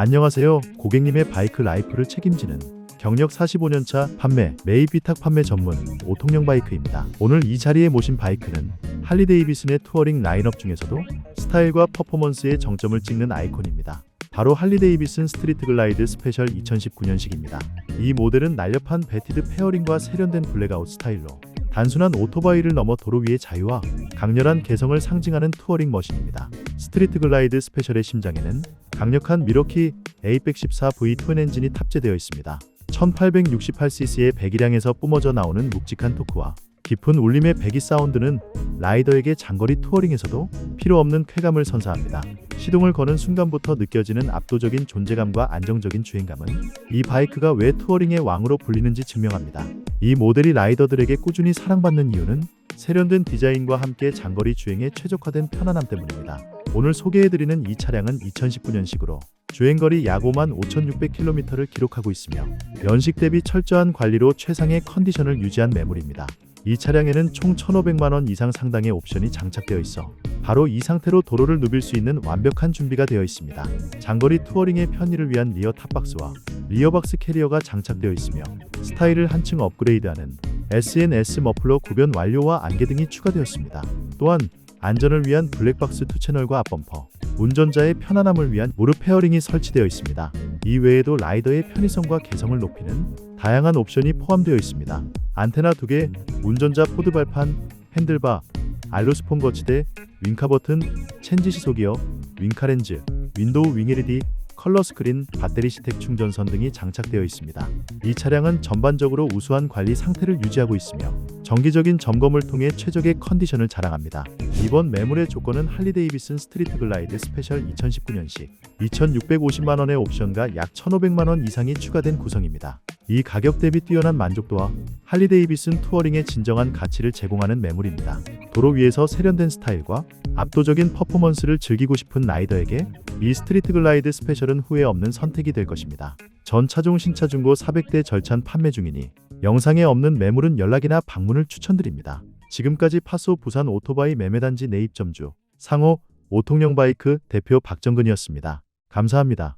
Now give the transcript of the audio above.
안녕하세요. 고객님의 바이크 라이프를 책임지는 경력 45년차 판매, 매입 위탁 판매 전문 오통령 바이크입니다. 오늘 이 자리에 모신 바이크는 할리 데이비슨의 투어링 라인업 중에서도 스타일과 퍼포먼스의 정점을 찍는 아이콘입니다. 바로 할리 데이비슨 스트리트 글라이드 스페셜 2019년식입니다. 이 모델은 날렵한 베티드 페어링과 세련된 블랙아웃 스타일로 단순한 오토바이를 넘어 도로 위의 자유와 강렬한 개성을 상징하는 투어링 머신입니다. 스트리트 글라이드 스페셜의 심장에는 강력한 미러키 A114V 트윈 엔진이 탑재되어 있습니다. 1868cc의 배기량에서 뿜어져 나오는 묵직한 토크와 깊은 울림의 배기 사운드는 라이더에게 장거리 투어링에서도 필요 없는 쾌감을 선사합니다. 시동을 거는 순간부터 느껴지는 압도적인 존재감과 안정적인 주행감은 이 바이크가 왜 투어링의 왕으로 불리는지 증명합니다. 이 모델이 라이더들에게 꾸준히 사랑받는 이유는 세련된 디자인과 함께 장거리 주행에 최적화된 편안함 때문입니다. 오늘 소개해드리는 이 차량은 2019년식으로 주행거리 약 5만 5,600km를 기록하고 있으며 연식 대비 철저한 관리로 최상의 컨디션을 유지한 매물입니다. 이 차량에는 총 1,500만 원 이상 상당의 옵션이 장착되어 있어 바로 이 상태로 도로를 누빌 수 있는 완벽한 준비가 되어 있습니다. 장거리 투어링의 편의를 위한 리어 탑박스와 리어박스 캐리어가 장착되어 있으며 스타일을 한층 업그레이드하는 SNS 머플러 구변 완료와 안개 등이 추가되었습니다. 또한 안전을 위한 블랙박스 투 채널과 앞범퍼, 운전자의 편안함을 위한 무릎 페어링이 설치되어 있습니다. 이 외에도 라이더의 편의성과 개성을 높이는 다양한 옵션이 포함되어 있습니다. 안테나 2개, 운전자 포드 발판, 핸들바, 알로스폰 거치대, 윙카 버튼, 체인지 시소기어, 윙카 렌즈, 윈도우 윙 LED, 컬러 스크린, 배터리 시택 충전선 등이 장착되어 있습니다. 이 차량은 전반적으로 우수한 관리 상태를 유지하고 있으며 정기적인 점검을 통해 최적의 컨디션을 자랑합니다. 이번 매물의 조건은 할리 데이비슨 스트리트 글라이드 스페셜 2019년식 2,650만 원의 옵션과 약 1,500만 원 이상이 추가된 구성입니다. 이 가격 대비 뛰어난 만족도와 할리 데이비슨 투어링의 진정한 가치를 제공하는 매물입니다. 도로 위에서 세련된 스타일과 압도적인 퍼포먼스를 즐기고 싶은 라이더에게 이 스트리트 글라이드 스페셜은 후회 없는 선택이 될 것입니다. 전 차종 신차 중고 400대 절찬 판매 중이니 영상에 없는 매물은 연락이나 방문을 추천드립니다. 지금까지 파소 부산 오토바이 매매단지 내입점주 상호 오통령 바이크 대표 박정근이었습니다. 감사합니다.